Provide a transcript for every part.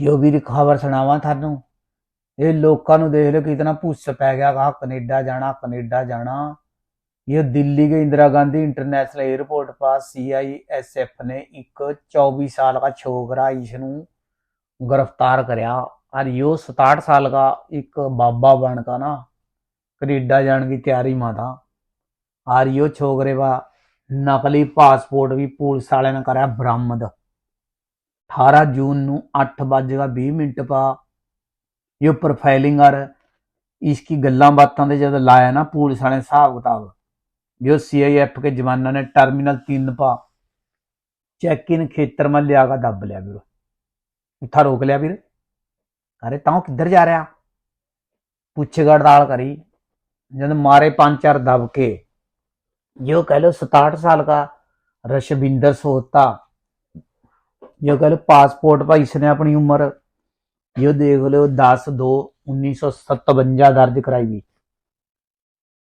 ਜੋ ਵੀ ਖਬਰ ਸੁਣਾਵਾਂ ਤੁਹਾਨੂੰ ਇਹ ਲੋਕਾਂ ਨੂੰ ਦੇਖ ਲਓ ਕਿਤਨਾ ਭੁੱਸ ਪੈ ਗਿਆ ਕਹਾ ਕੈਨੇਡਾ ਜਾਣਾ ਕੈਨੇਡਾ ਜਾਣਾ ये दिल्ली के इंदिरा गांधी इंटरनेशनल एयरपोर्ट पर सीआईएसएफ ने एक 24 साल का छोकरा इसनु गिरफ्तार करया और यो 67 साल का एक बाबा बन का ना कनेडा जाने की तैयारी में था और यो छोकरे का नकली पासपोर्ट भी पुलिस वाले ने कराया बरामद 18 ਜੂਨ ਨੂੰ 8:20 ਮਿੰਟ ਪਾ। ਇਹ ਪ੍ਰੋਫਾਈਲਿੰਗਰ ਇਸ ਕੀ ਗੱਲਾਂ ਬਾਤਾਂ ਦੇ ਜਦ ਲਾਇਆ ਨਾ ਪੁਲਿਸ ਵਾਲੇ ਹਿਸਾਬ ਕਿਤਾਬ ਜੋ ਸੀਆਈਐਫ ਕੇ ਜਵਾਨਾਂ ਨੇ ਟਰਮੀਨਲ 3 ਪਾ। ਚੈੱਕ ਇਨ ਖੇਤਰ ਮੇ ਲਿਆ ਦੱਬ ਲਿਆ ਵੀਰੋ। ਉੱਥਾ ਰੋਕ ਲਿਆ ਵੀਰ। ਅਰੇ ਤਾਂ ਕਿੱਧਰ ਜਾ ਰਿਹਾ? ਪੁੱਛੇ ਗੜਦਾਲ ਕਰੀ। ਜਦ ਮਾਰੇ ਪੰਜ ਚਾਰ ਦੱਬ ਕੇ। ਜੋ ਕਹ ਲੋ 67 ਸਾਲ ਦਾ ਰਸ਼ਵਿੰਦਰ ਸੋਤਾ। जो कह लो पासपोर्ट पर इसने अपनी उम्र यो देख लो 10 2 1957 दर्ज कराई हुई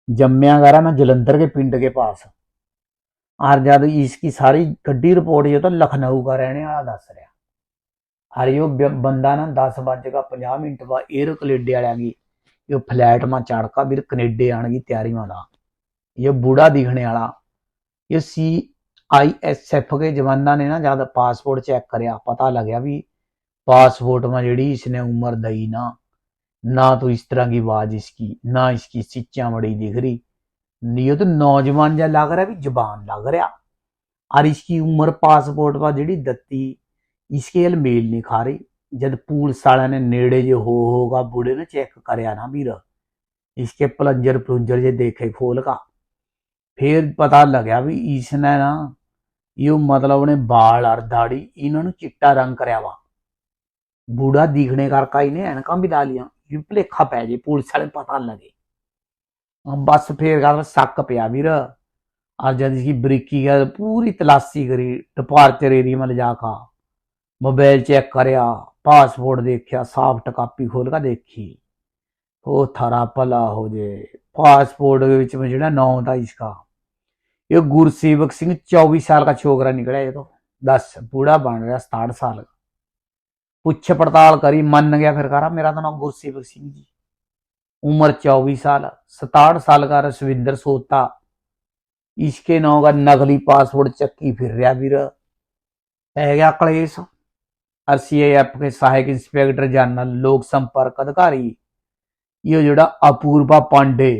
जम्मया गया मैं जलंधर के पिंड के पास और जब इसकी सारी गड्डी रिपोर्ट जो तो लखनऊ का रहने वाला दस रहा और यो ब- बंदा ना दस बज का पंजाह मिनट बाद एयर कनेडे वाले की यो फ्लैट में चढ़का फिर कनेडे आने की तैयारी में था ये बूढ़ा दिखने वाला ये सी आई एस एफ के जवाना ने ना जब पासपोर्ट चेक कराया पता लग्या भी पासपोर्ट में जी इसने उम्र दई ना ना तो इस तरह की आवाज इसकी ना इसकी सिच्चा बड़ी दिख रही ये तो नौजवान जा लग रहा भी जबान लग रहा और इसकी उम्र पासपोर्ट पर ਜਿਹੜੀ ਦਿੱਤੀ इसके हल मेल नहीं खा रही जब पुलिस वाले ने नेड़े जो हो होगा बूढ़े ने चेक करया ना ਵੀਰ इसके प्लंजर प्लुंजर जे देखे खोल का फिर पता लग्या भी इसने ना यो मतलब ने बाल और दाढ़ी इन्होंने चिट्टा रंग करया वा बूढ़ा दिखने करका इन्हें एनका भी ला लिया ये भलेखा पै जे पुलिस वाले पता न लगे अब बस फिर कर शक पिया ਵੀਰ और जब इसकी बरीकी का पूरी तलाशी करी डिपार्चर एरिया में ले जाकर मोबाइल चेक करया पासपोर्ट देखा सॉफ्ट कापी खोल कर देखी ਉਹ ਥਾਰਾ ਭਲਾ ਹੋ ਜੇ ਪਾਸਪੋਰਟ ਦੇ ਵਿੱਚ ਜਿਹੜਾ ਨਾਮ था इसका ये गुरसेवक सिंह चौबीस साल का छोकरा निकला ये तो दस बूढ़ा बन रहा सताहठ साल का पूछ पड़ताल करी मन गया फिर करा मेरा तो नाम गुरसेवक सिंह जी उम्र चौबीस साल सताहठ साल का रसविंदर सोता इसके नाव का नकली पासपोर्ट चक्की फिर रहा भी रह गया कलेश आरसीएएफ के सहायक इंस्पेक्टर जनरल लोक संपर्क अधिकारी ये जोड़ा अपूर्वा पांडे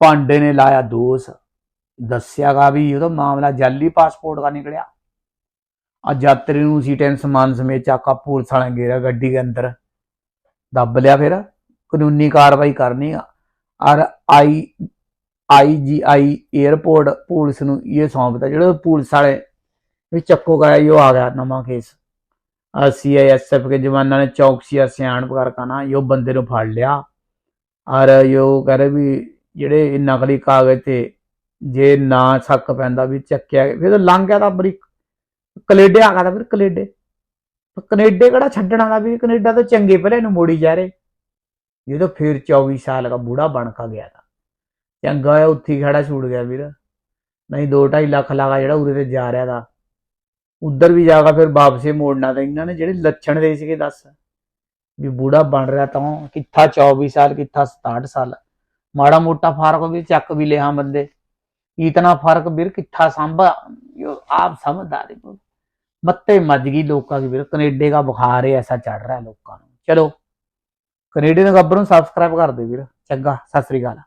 पांडे ने लाया दोष ਦੱਸਿਆਗਾ ਵੀ ਉਹਦਾ ਮਾਮਲਾ ਜਾਲੀ ਪਾਸਪੋਰਟ ਦਾ ਨਿਕਲਿਆ। ਅੱਜ ਯਾਤਰੀ ਨੂੰ ਸੀਟੈਂ ਸਮਾਨ ਸਮੇਤ ਚਾਕਾ ਪੁਲਿਸ ਵਾਲਾ ਗੇਰਾ ਗੱਡੀ ਦੇ ਅੰਦਰ। ਦੱਬ ਲਿਆ ਫਿਰ, ਕਾਨੂੰਨੀ ਕਾਰਵਾਈ ਕਰਨੀ ਆ। ਔਰ ਆਈ ਆਈਜੀਆਈ 에어ਪੋਰਟ ਪੁਲਿਸ ਨੂੰ ਇਹ ਸੌਂਪਤਾ, ਜਿਹੜਾ ਪੁਲਿਸ ਵਾਲੇ ਵੀ ਚੱਕੋ ਕਰਾਇਆ ਉਹ ਆ ਗਿਆ ਨਵਾਂ ਕੇਸ। ਆਈ ਐਸ ਐਫ ਕੇ ਜਵਾਨਾਂ ਨੇ ਚੌਕਸੀਆ ਸਿਆਣ ਕਰਕੇ ਕਾਣਾ ਇਹ ਬੰਦੇ ਨੂੰ ਫੜ ਲਿਆ। ਔਰ ਇਹ ਕਹ ਰਹੇ ਵੀ ਜਿਹੜੇ ਨਕਲੀ ਕਾਗਜ਼ ਤੇ ਜੇ ਨਾ ਸ਼ੱਕ ਪੈਂਦਾ ਵੀ ਚੱਕਿਆ ਫਿਰ ਲੰਘ ਗਿਆ ਤਾਂ ਬਰੀ ਕੈਨੇਡਾ ਆ ਗਿਆ ਤਾਂ ਫਿਰ ਕੈਨੇਡੇ। ਕੈਨੇਡੇ ਕਿਹੜਾ ਛੱਡਣਾ ਦਾ ਵੀ ਕੈਨੇਡਾ ਤੋਂ ਚੰਗੇ ਭਲੇ ਨੂੰ ਮੋੜੀ ਜਾ ਰਹੇ। ਇਹ ਫਿਰ 24 ਸਾਲ ਦਾ ਬੂढ़ा ਬਣ ਕਾ ਗਿਆ ਤਾਂ। ਚੰਗਾ ਹੋਇਆ ਉੱਥੇ ਹੀ ਖੜਾ ਛੂਟ ਗਿਆ ਵੀਰ। ਨਹੀਂ 2.5 ਲੱਖ ਲਾਗਾ ਜਿਹੜਾ ਉਰੇ ਤੇ ਜਾ ਰਿਹਾ ਦਾ ਉੱਧਰ ਵੀ ਜਾਗਾ ਫਿਰ ਵਾਪਸੇ ਮੋੜਨਾ ਤਾਂ ਇਹਨਾਂ ਨੇ ਜਿਹੜੇ ਲੱਛਣ ਦੇ ਸੀਗੇ ਦੱਸ। ਵੀ ਬੂढ़ा ਬਣ ਰਿਹਾ ਤਾਂ ਕਿੱਥਾ 24 ਸਾਲ, ਕਿੱਥਾ 67 ਸਾਲ। ਮਾੜਾ ਮੋਟਾ ਫ਼ਰਕ ਵੀ ਚੱਕ ਵੀ ਲਿਆ ਬੰਦੇ। ਇਤਨਾ ਫਰਕ ਵੀਰ ਕਿੱਥਾ ਸੰਭਾ यो आप समझदारी बोल मत्ते मज गई लोगों की ਵੀਰ ਕੈਨੇਡੇ ਦਾ ਬੁਖਾਰ ਹੈ ਐਸਾ ਚੜ ਰਿਹਾ ਲੋਕਾਂ ਨੂੰ ਚਲੋ ਕੈਨੇਡੀਅਨ ਗੱਬਰ ਨੂੰ ਸਬਸਕ੍ਰਾਈਬ ਕਰ ਦਿਓ ਵੀਰ ਚੰਗਾ ਸਤਿ ਸ੍ਰੀ ਅਕਾਲ